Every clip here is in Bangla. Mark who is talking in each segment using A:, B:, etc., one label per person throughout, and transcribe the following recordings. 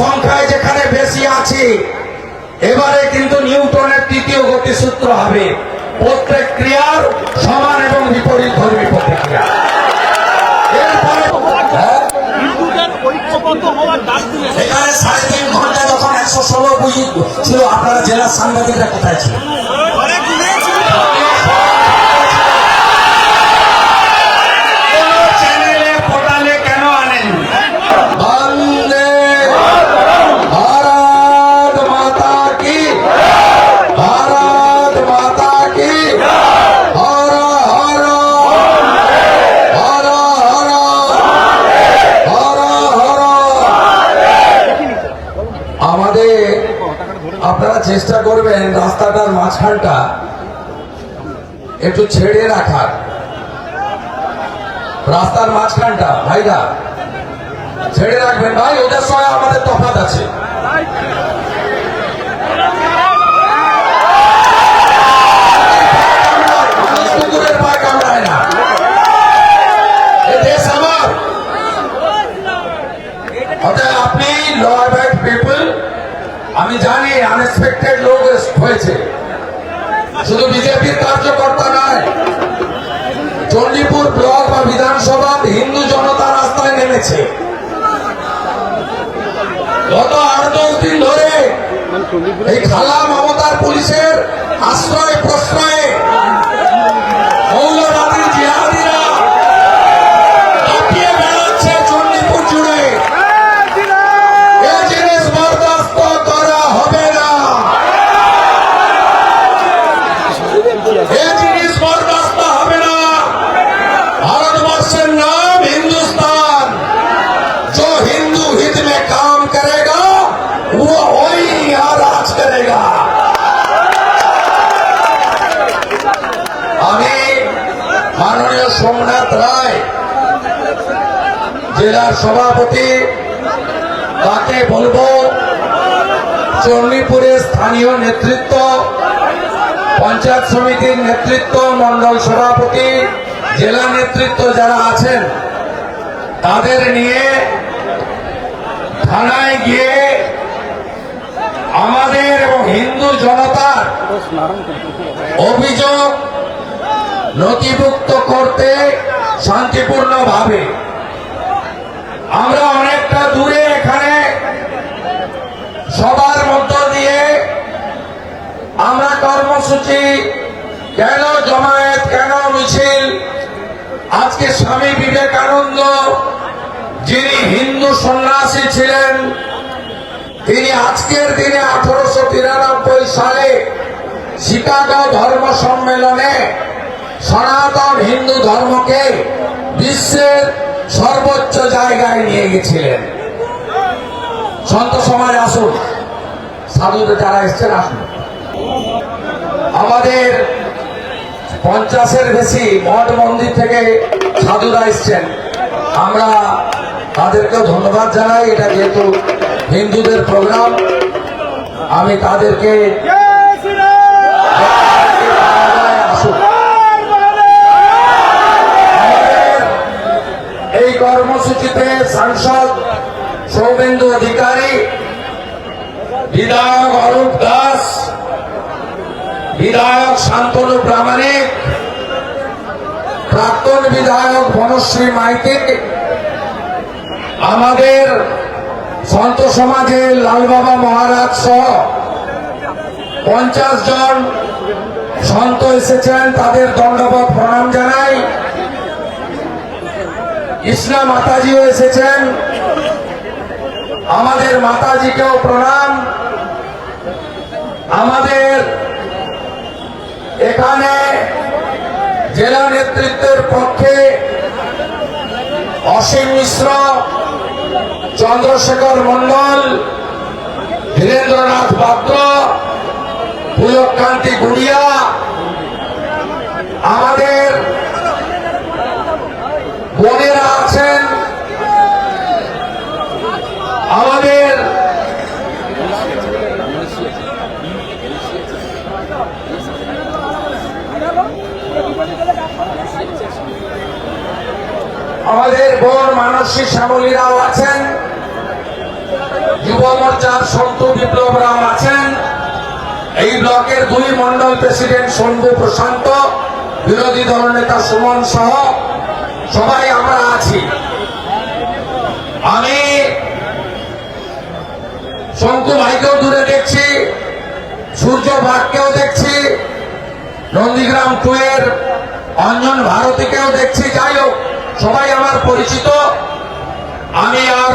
A: সংখ্যায় যেখানে বেশি আছে এবারে কিন্তু নিউটনের তৃতীয় গতিসূত্র হবে। প্রত্যেক ক্রিয়ার সমান এবং বিপরীত ধর্মী প্রতিক্রিয়া। এখানে সাড়ে তিন ঘণ্টা যখন একশো ষোলো বুঝি ছিল আপনারা জেলার সাংবাদিকরা কোথায় ছিল কোনো চ্যানেলে পোর্টালে কেন আনেন বন্দে ভারত মাতা কি ভারত মাতা কি হর হর হর হর হর হর আমাদের আপনারা চেষ্টা করবেন রাস্তাটার মাঝখানটা একটু ছেড়ে রাখার। রাস্তার মাঝখানটা, ভাইরা। ছেড়ে রাখবেন। ভাই, ওদের সময় আমাদের তফাত আছে মানুষ কুকুরের পায়ে কামড়ায় না এ দেশ আমার অতএব আপনি ল অ্যাবাইড পিপল আমি জানি আনএক্সপেক্টেড লোক হয়েছে। শুধু বিজেপির কার্যকর্তা নয়, চণ্ডীপুর ব্লক বা বিধানসভা হিন্দু জনতা রাস্তায় নেমেছে। গত আট দশ দিন ধরে এই খালা মমতার পুলিশের আশ্রয় প্রশ্রয়ে জেলার সভাপতি, তাকে বলব চণ্ডীপুরের স্থানীয় নেতৃত্ব, পঞ্চায়েত সমিতির নেতৃত্ব মন্ডল সভাপতি, জেলা নেতৃত্ব যারা আছেন, তাদের নিয়ে থানায় গিয়ে আমাদের এবং হিন্দু জনতার অভিযোগ নথিভুক্ত করতে শান্তিপূর্ণভাবে আমরা অনেকটা দূরে এখানে সবার মধ্য দিয়ে আমরা কর্মসূচি কেন জমায়েত, কেন মিছিল? আজকে স্বামী বিবেকানন্দ যিনি হিন্দু সন্ন্যাসী ছিলেন, তিনি আজকের দিনে আঠারোশো তিরানব্বই সালে শিকাগো ধর্ম সম্মেলনে সনাতন হিন্দু ধর্মকে বিশ্বের সর্বোচ্চ জায়গায় নিয়ে গেছিলেন। সন্ত সমাজ আসুন। সাধুদের যারা এসছেন, আসুন। আমাদের পঞ্চাশের বেশি মঠ মন্দির থেকে সাধুরা এসছেন। আমরা তাদেরকেও ধন্যবাদ জানাই। এটা যেহেতু হিন্দুদের প্রোগ্রাম, আমি তাদেরকে আসুন। আমাদের এই কর্মসূচিতে সাংসদ সৌমেন্দু অধিকারী, বিধায়ক অরূপ দাস, বিধায়ক শান্তনু প্রামাণিক, প্রাক্তন বিধায়ক বনশ্রী মাইতি, আমাদের সন্ত সমাজের লালবাবা মহারাজ সহ পঞ্চাশ জন সন্ত এসেছেন, তাদের দণ্ডবত প্রণাম জানাই। ইসলাম মাতাজিও এসেছেন। আমাদের মাতাজিকেও প্রণাম। আমাদের এখানে জেলা নেতৃত্বের পক্ষে অসীম মিশ্র, চন্দ্রশেখর মন্ডল ধীরেন্দ্রনাথ পাত্র পুলকান্তি গুড়িয়া, আমাদের বোনেরা আছেন আমাদের আমাদের বোন মানসী শ্যামলীরাও আছেন। যুব মোর্চার সন্তু বিপ্লব রাম আছেন। এই ব্লকের দুই মন্ডল প্রেসিডেন্ট শম্ভু প্রশান্ত, বিরোধী দলনেতা সুমন সহ সবাই আমরা আছি। আমি শঙ্কু ভাইকেও দূরে দেখছি, সূর্য ভাগকেও দেখছি, নন্দীগ্রাম টুয়ের অঞ্জন ভারতীকেও দেখছি। যাই হোক সবাই আমার পরিচিত। আমি আর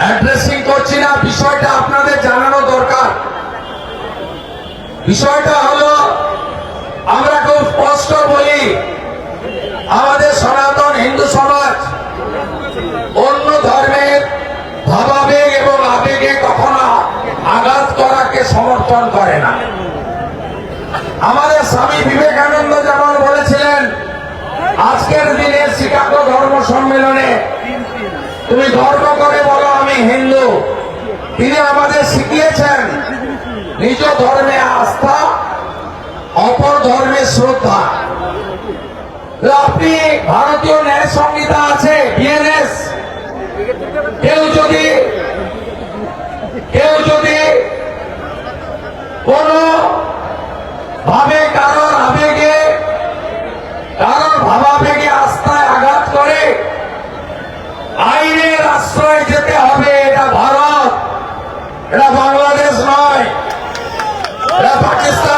A: অ্যাড্রেসিং করছি না, বিষয়টা আপনাদের জানানো দরকার। বিষয়টা হলো, আমরা খুব স্পষ্ট বলি, আমাদের সনাতন হিন্দু সমাজ অন্য ধর্মের ভাবাবেগ এবং আবেগে কখনো আঘাত করাকে সমর্থন করে না। আমাদের স্বামী বলেছিলেন আজকের দিনে শিকাগো ধর্ম সম্মেলনে তুমি গর্ব করে বলো আমি হিন্দু। তিনি আমাদের শিখিয়েছেন, নিজ ধর্মে আস্থা, অপর ধর্মে শ্রদ্ধা। আপনি ভারতীয় ন্যায় সংহিতা আছে, বিএনএস? কেউ যদি কেউ যদি কোন ভাবে কারোর আবেগে কারোর ভাবাবেগে আস্থায় আঘাত করে আইনের আশ্রয় যেতে হবে এটা ভারত। এটা বাংলাদেশ নয় এটা পাকিস্তান।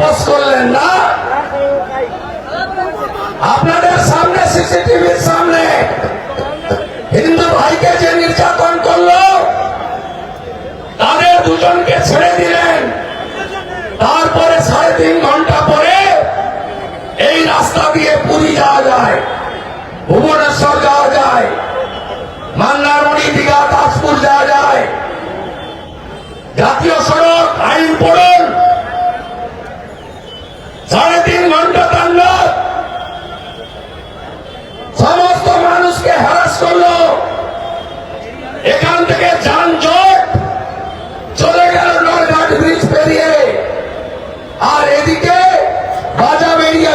A: আপোষ করলেন না? আপনাদের সামনে সিসিটিভির সামনে। হিন্দু ভাইকে যে নির্যাতন করল, তাদের দুজনকে ছেড়ে দিলেন তারপরে সাড়ে তিন ঘণ্টা পরে এই রাস্তা দিয়ে পুরী যাওয়া যায় ভুবনেশ্বর যাওয়া যায় মান্নারমণি দীঘা তাজপুর যাওয়া যায় জাতীয় সড়ক আইন পড়ুন সাড়ে তিন ঘণ্টা তাণ্ডব সমস্ত মানুষকে হ্যারাস করল এখান থেকে যানজট চলে গেল নলঘাট ব্রিজ পেরিয়ে আর এদিকে বাজা বেরিয়ে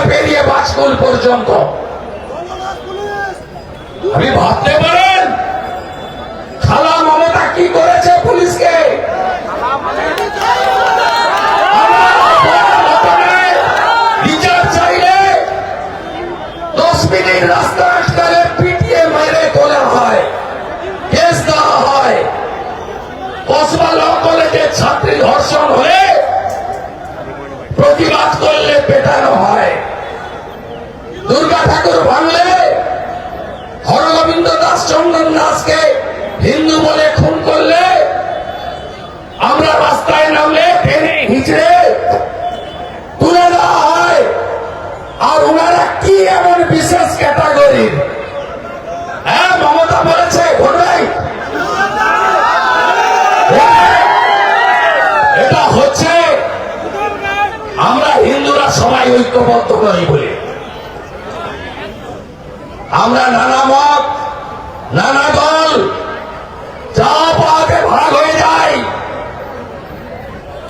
A: পেরিয়ে পর্যন্ত। আপনি ভাবতে পারেন খালা মমতা কি করেছে পুলিশকে? ছাত্রী ধর্ষণ হয়ে প্রতিবাদ করলে পেটানো হয়। ভাঙলে হরগোবিন্দ দাস চন্দন দাসকে হিন্দু বলে খুন করলে আমরা রাস্তায় নামলে টেনে হিচড়ে তুলে দেওয়া হয়। আর ওনারা কি এমন বিশেষ ক্যাটাগরির হ্যাঁ মমতা বলেছে ঘটনাই এটা হচ্ছে, আমরা হিন্দুরা সবাই ঐক্যবদ্ধ করি বলে। আমরা নানা মত, নানা দল যা পাকে ভাগ হয়ে যায়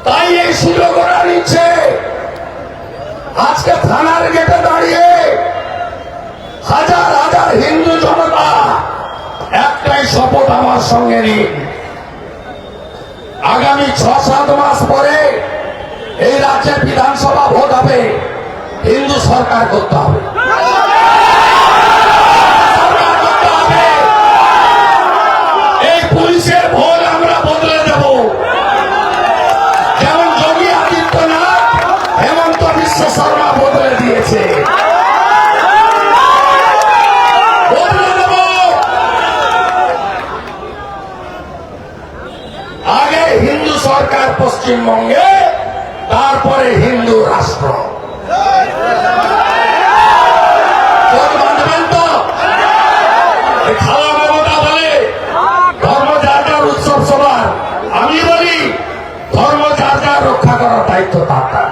A: তাই এই সুযোগ ওরা নিচ্ছে। আজকে থানার গেটে দাঁড়িয়ে হাজার হাজার হিন্দু জনতা একটাই শপথ আমার সঙ্গে নিন। আগামী ছ সাত মাস পরে এই রাজ্যের বিধানসভা ভোট হবে, হিন্দু সরকার করতে হবে সরকার করতে হবে। এই পুলিশের ভোট আমরা বদলে দেব যেমন যোগী আদিত্যনাথ হেমন্ত বিশ্ব শর্মা বদলে দিয়েছে বদলে দেব আগে হিন্দু সরকার পশ্চিমবঙ্গে তারপরে হিন্দু রাষ্ট্র চোখ বাঁধবেন তো এই খাওয়া মমতা বলে ধর্ম যার যার উৎসব সবার আমি বলি ধর্ম যার যার রক্ষা করার দায়িত্ব তার তার।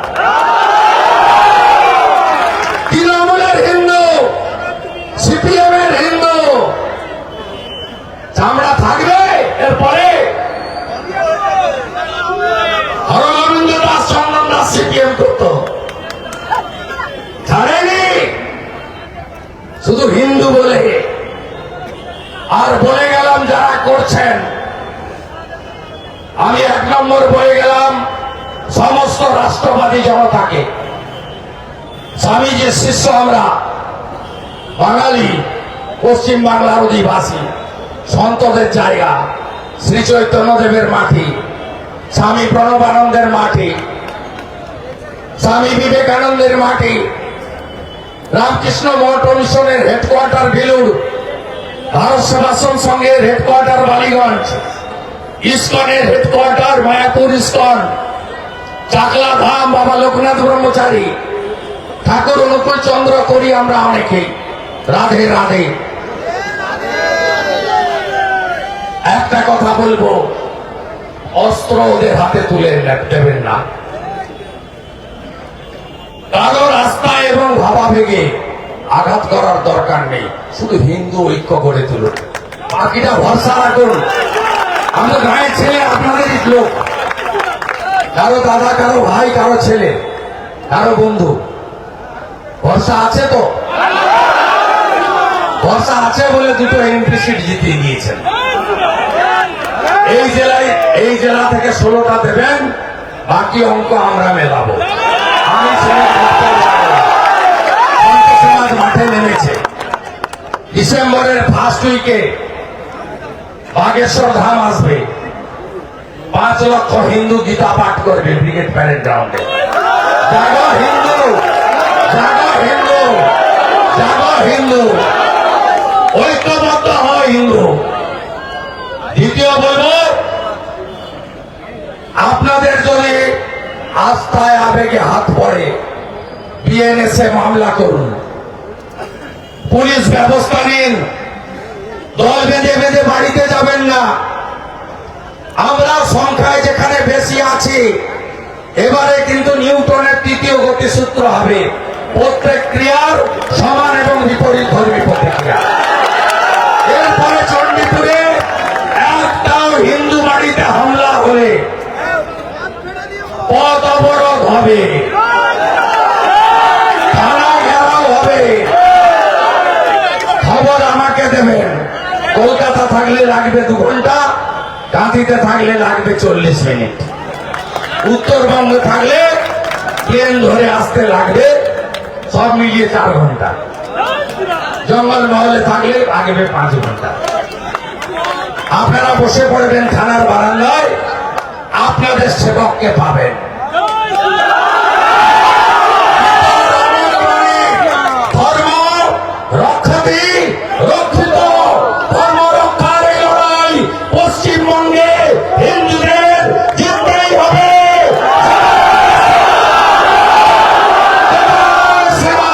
A: তৃণমূলের হিন্দু সিপিএম এর হিন্দু চামড়া থাকবে এরপরে হরগোবিন্দ দাস চন্দন দাস সিপিএম করতো ছাড়েনি শুধু হিন্দু বলে। আর বলে গেলাম যারা করছেন। আমি এক নম্বর বলে গেলাম, সমস্ত রাষ্ট্রবাদী জনতাকে। স্বামীজির শিষ্য আমরা, বাঙালি পশ্চিম বাংলার অধিবাসী, সন্তদের জায়গা, শ্রী চৈতন্যদেবের মাটি স্বামী প্রণবানন্দের মাটি স্বামী বিবেকানন্দের মাটি রামকৃষ্ণ মঠ মিশনের হেডকোয়ার্টার বেলুড়, ভারত সেবাশ্রম সংঘের হেডকোয়ার্টার বালিগঞ্জ, ইস্কনের হেডকোয়ার্টার মায়াপুর ইস্কন, চাকলা ধাম বাবা লোকনাথ ব্রহ্মচারী, ঠাকুর অনুকূল চন্দ্র করি আমরা অনেকেই রাধে রাধে। একটা কথা বলব, অস্ত্র ওদের হাতে তুলে দেবেন না। কারও রাস্তায় এবং ভাবা ভেঙে আঘাত করার দরকার নেই। শুধু হিন্দু ঐক্য গড়ে তুলুন। বাকিটা ভরসা রাখুন। আমরা গায়ের ছেলে, আপনাদেরই লোক। কারও দাদা, কারও ভাই, কারও ছেলে, কারও বন্ধু। ভরসা আছে তো? ভরসা আছে বলে দুটো এমপি সিট জিতিয়ে নিয়েছেন। এই জেলায়, এই জেলা থেকে ষোলোটা দেবেন, বাকি অঙ্ক আমরা মেলাবো। মাঠে নেমেছে ডিসেম্বরের ফার্স্ট উইকে বাগেশ্বর ধাম আসবে। পাঁচ লক্ষ হিন্দু গীতা পাঠ করবে ব্রিগেড প্যারেড গ্রাউন্ডে। হিন্দু, জাগো হিন্দু হিন্দু। ঐক্যবদ্ধ হয় হিন্দু। দ্বিতীয় বলব, আপনাদের যদি আস্থায় আবেগে হাত পড়ে বিএনএসএ মামলা করুন। পুলিশ ব্যবস্থা নিন। দল বেঁধে বেঁধে বাড়িতে যাবেন না। আমরা সংখ্যায় যেখানে বেশি আছি, এবারে কিন্তু নিউটনের তৃতীয় গতিসূত্র হবে। প্রত্যেক ক্রিয়ার সমান এবং বিপরীত ধর্মী প্রতিক্রিয়া। পথ অবরোধ হবে। থানা ঘেরাও হবে। খবর আমাকে দেবেন। কলকাতা থাকলে লাগবে দু ঘণ্টা গাঁথিতে থাকলে লাগবে চল্লিশ মিনিট। উত্তরবঙ্গে থাকলে প্লেন ধরে আসতে লাগবে, সব মিলিয়ে চার ঘণ্টা। জঙ্গল মহলে থাকলে লাগবে পাঁচ ঘণ্টা। আপনারা বসে পড়বেন থানার বারান্দায়। আপনাদের সেবককে পাবেন ধর্ম রক্ষাতি রক্ষিত ধর্ম রক্ষার এই লড়াই পশ্চিমবঙ্গে হিন্দুদের জিততেই হবে সেবা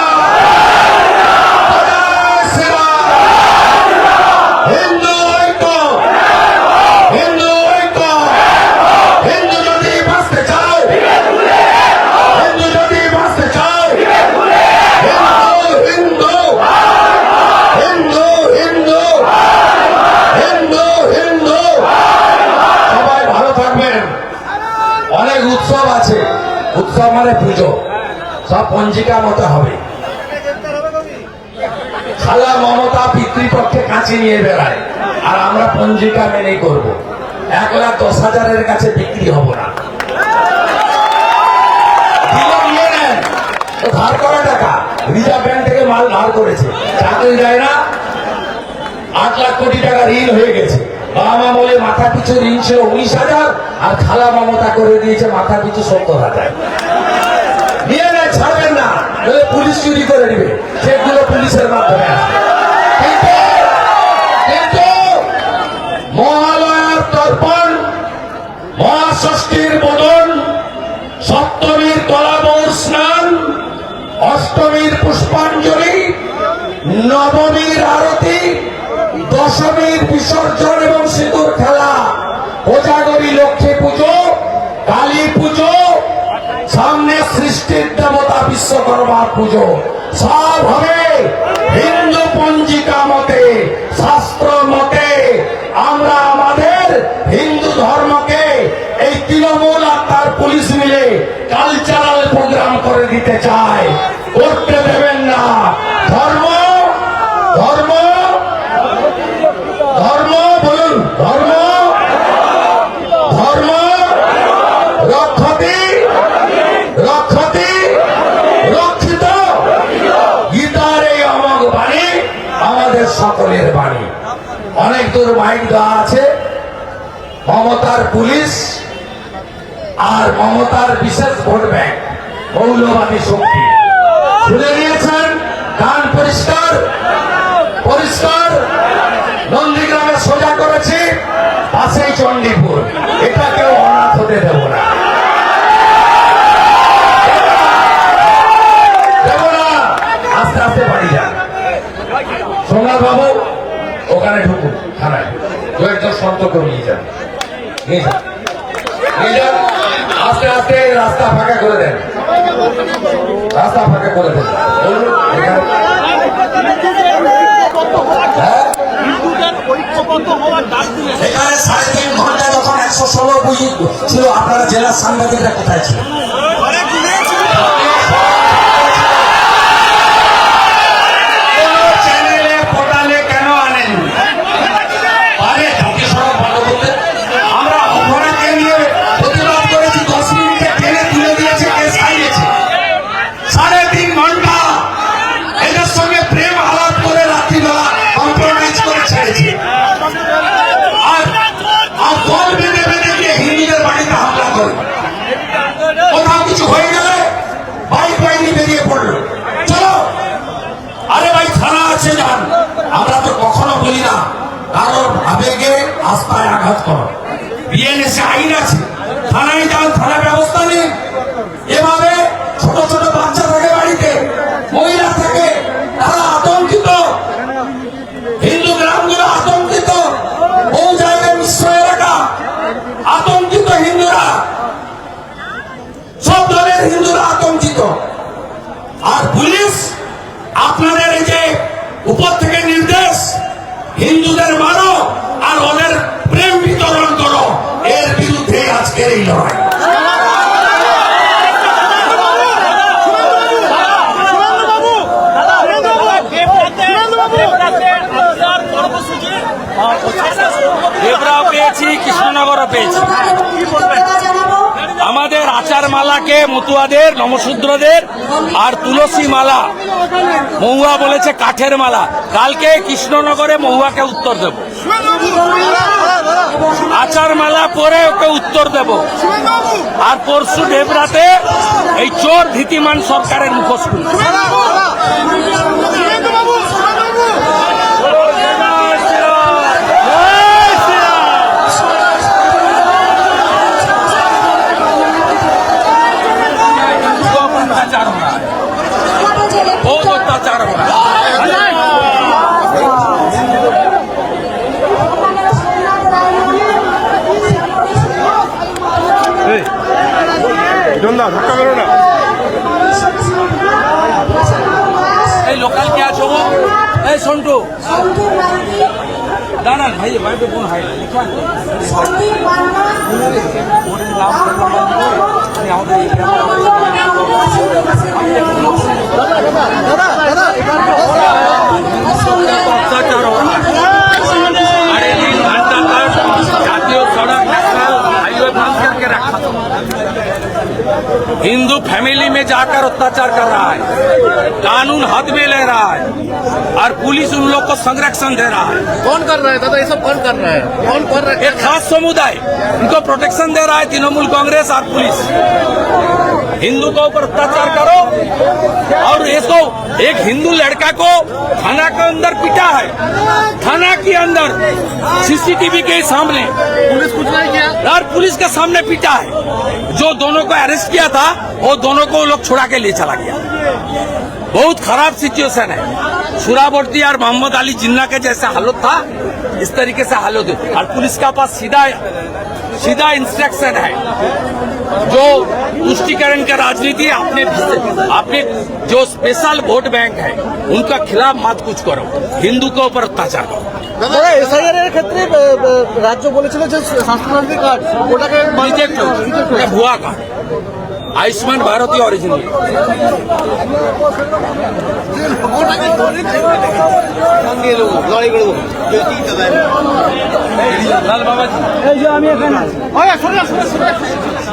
A: সেবা হিন্দু ঐক্য হিন্দু ঐক্য হিন্দু যদি বাঁচতে চাও হিন্দু যদি বাঁচতে চাও হিন্দু হিন্দু হিন্দু হিন্দু হিন্দু সবাই ভালো থাকবেন অনেক উৎসব আছে উৎসব মানে পুজো সব পঞ্জিকা মতো হবে খালা মমতা পিতৃপক্ষে কাছে নিয়ে বেড়ায় আর আমরা পঞ্জিকা মেনেই করব এক লাখ দশ হাজারের কাছে বিক্রি হব না। ধার করা টাকা। রিজার্ভ ব্যাংক থেকে মাল ধার করেছে। চাকরি যায় না। আট লাখ কোটি টাকা ঋণ হয়ে গেছে। বাবা বলে, মাথা পিছু ঋণ ছিল উনিশ হাজার আর খালা মমতা করে দিয়েছে মাথা পিছু সত্তর হাজার। নিয়ে নেয় ছাড়বেন না। পুলিশ চুরি করে দিবে সেগুলো পুলিশের মাধ্যমে আসবে কিন্তু কিন্তু মহালয়ার তর্পণ মহা ষষ্ঠীর বোধন সপ্তমীর কলাবর স্নান, অষ্টমীর পুষ্পাঞ্জলি, নবমীর আরতি, দশমীর বিসর্জন এবং সিঁদুর খেলা। কোজাগরী লক্ষ্মী পুজো, কালী পুজো, সামনে সৃষ্টির দেবতা বিশ্বকর্মা পুজো। সব হবে হিন্দু পঞ্জিকা মতে। শাস্ত্র দিতে চায় করতে দেবেন না। ধর্ম ধর্ম ধর্ম, বলুন, ধর্ম ধর্ম, রক্ষতি রক্ষতি, রক্ষিত। গীতার এই অমক বাণী আমাদের সকলের বাণী। অনেক দূর মাইক দেওয়া আছে। মমতার পুলিশ আর মমতার বিশেষ ভোট ব্যাংক। মৌলবাদী শক্তি। শুনে নিয়েছেন কান পরিষ্কার পরিষ্কার। নন্দীগ্রামে সোজা করেছি, পাশেই চণ্ডীপুর। এটাকেও অনাথ হতে দেব না। আস্তে আস্তে রাস্তা ফাঁকা করে দেন। রাস্তা ফাঁকা করে এখানে
B: সাড়ে তিন ঘণ্টা যখন একশো ষোলো ছিল। আপনারা জেলার সাংবাদিকরা কোথায় ছিল
A: আবেগে আস্থায় আঘাত করো। বিএনএসে আইন আছে। থানায় যান থানা ব্যবস্থা নিন এভাবে ছোট ছোট বাচ্চা থাকে বাড়িতে মহিলা থাকে তারা আতঙ্কিত হিন্দু গ্রামগুলো আতঙ্কিত বহু জায়গায় মিশ্র এলাকা আতঙ্কিত হিন্দুরা সব দলের হিন্দুরা আতঙ্কিত আর পুলিশ আপনাদের এই যে উপর থেকে নির্দেশ হিন্দুদের মারো আর ওদের প্রেম বিতরণ করো এর বিরুদ্ধে
C: পেয়েছি আমাদের আচার মালাকে মতুয়াদের, নমশূদ্রদের আর তুলসী মালা। মহুয়া বলেছে কাঠের মালা। কালকে কৃষ্ণনগরে মহুয়াকে উত্তর দেব। আচার মালা পরে ওকে উত্তর দেব। আর পরশু ডেবরাতে এই চোর ভীতিমান সরকারের মুখোশ চমো এই সন্টু। দাঁড়ান ভাই ভাইকে কোন হাই না লিখে। ওদের নাম আমি আমাদের জাতীয় সড়ক হাইওয়ে ভাঙকে রাখা। हिंदू फैमिली में जाकर अत्याचार कर रहा है कानून हद में ले रहा है और पुलिस उन लोग को संरक्षण दे रहा है।
D: कौन कर रहा है दादा? ये सब कौन कर रहा है? कौन कर रहा है?
C: एक खास समुदाय उनको प्रोटेक्शन दे रहा है तृणमूल कांग्रेस और पुलिस।
A: हिंदू के ऊपर अत्याचार करो और इसको एक हिंदू लड़का को थाना के अंदर पीटा है। थाना के अंदर सीसीटीवी के सामने।
D: पुलिस कुछ नहीं किया?
A: और पुलिस के सामने पीटा है। जो दोनों को अरेस्ट किया था वो दोनों को लोग छुड़ा के ले चला गया। बहुत खराब सिचुएशन है। सुरावर्ती और मोहम्मद अली जिन्ना के जैसा हालत था इस तरीके से हालत और पुलिस का पास सीधा सीधा इंस्ट्रक्शन है। जो तुष्टिकरण का राजनीति अपने अपने जो स्पेशल वोट बैंक है उनका खिलाफ मत कुछ करो हिंदू के ऊपर अत्याचार करो
D: দাদা এসআইআর এর ক্ষেত্রে আহ, আহ, রাজ্য বলেছিল যে স্বাস্থ্যসাথী কার্ড ওটাকে
A: रिजेक्ट हो এটা ভুয়া কার্ড আয়ুষ্মান ভারতীয় অরিজিনাল
D: লড়াই করে দেবো
A: লাল বাবাজি
D: ওই, সরে যা, সরে যা, সরে যা।